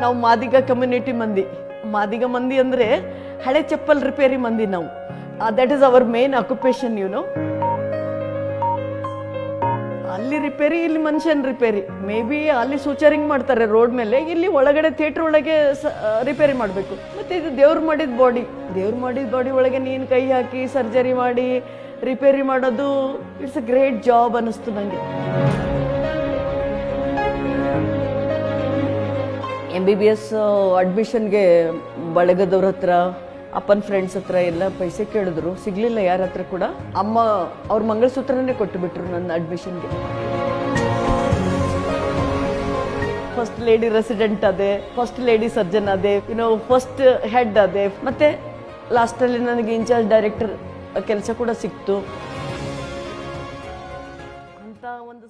ನಾವು ಮಾದಿಗ ಕಮ್ಯುನಿಟಿ ಮಂದಿ. ಮಾದಿಗ ಮಂದಿ ಅಂದರೆ ಹಳೆ ಚಪ್ಪಲ್ ರಿಪೇರಿ ಮಂದಿ ನಾವು. That is our main occupation no ಅಲ್ಲಿ ರಿಪೇರಿ ಇಲ್ಲಿ ಮನುಷ್ಯನ್ ರಿಪೇರಿ ಮೇ ಬಿ ಅಲ್ಲಿ ಸೂಚರಿಂಗ್ ಮಾಡ್ತಾರೆ ರೋಡ್ ಮೇಲೆ, ಇಲ್ಲಿ ಒಳಗಡೆ ಥಿಯೇಟರ್ ಒಳಗೆ ರಿಪೇರಿ ಮಾಡಬೇಕು. ಮತ್ತೆ ಇದು ದೇವ್ರು ಮಾಡಿದ ಬಾಡಿ ದೇವ್ರು ಮಾಡಿದ ಬಾಡಿ ಒಳಗೆ ನೀನು ಕೈ ಹಾಕಿ ಸರ್ಜರಿ ಮಾಡಿ ರಿಪೇರಿ ಮಾಡೋದು ಇಟ್ಸ್ ಅ ಗ್ರೇಟ್ ಜಾಬ್ ಅನ್ನಿಸ್ತು ನನಗೆ ಎಂ ಬಿ ಬಿ ಎಸ್ ಅಡ್ಮಿಷನ್ಗೆ ಬಳಗದವ್ರ ಹತ್ರ, ಅಪ್ಪನ ಫ್ರೆಂಡ್ಸ್ ಹತ್ರ ಎಲ್ಲ ಪೈಸೆ ಕೇಳಿದ್ರು. ಸಿಗ್ಲಿಲ್ಲ ಯಾರ ಹತ್ರ ಕೂಡ. ಅಮ್ಮ ಅವ್ರ ಮಂಗಳಸೂತ್ರನೇ ಕೊಟ್ಟು ಬಿಟ್ರು ನನ್ನ ಅಡ್ಮಿಷನ್ಗೆ ಫಸ್ಟ್ ಲೇಡಿ ರೆಸಿಡೆಂಟ್ ಅದೇ ಫಸ್ಟ್ ಲೇಡಿ ಸರ್ಜನ್ ಅದೇ ಇನ್ನು ಫಸ್ಟ್ ಹೆಡ್ ಅದೇ. ಮತ್ತೆ ಲಾಸ್ಟಲ್ಲಿ ನನಗೆ ಇನ್ಚಾರ್ಜ್ ಡೈರೆಕ್ಟರ್ ಕೆಲಸ ಕೂಡ ಸಿಕ್ತು. ಅಂತ ಒಂದು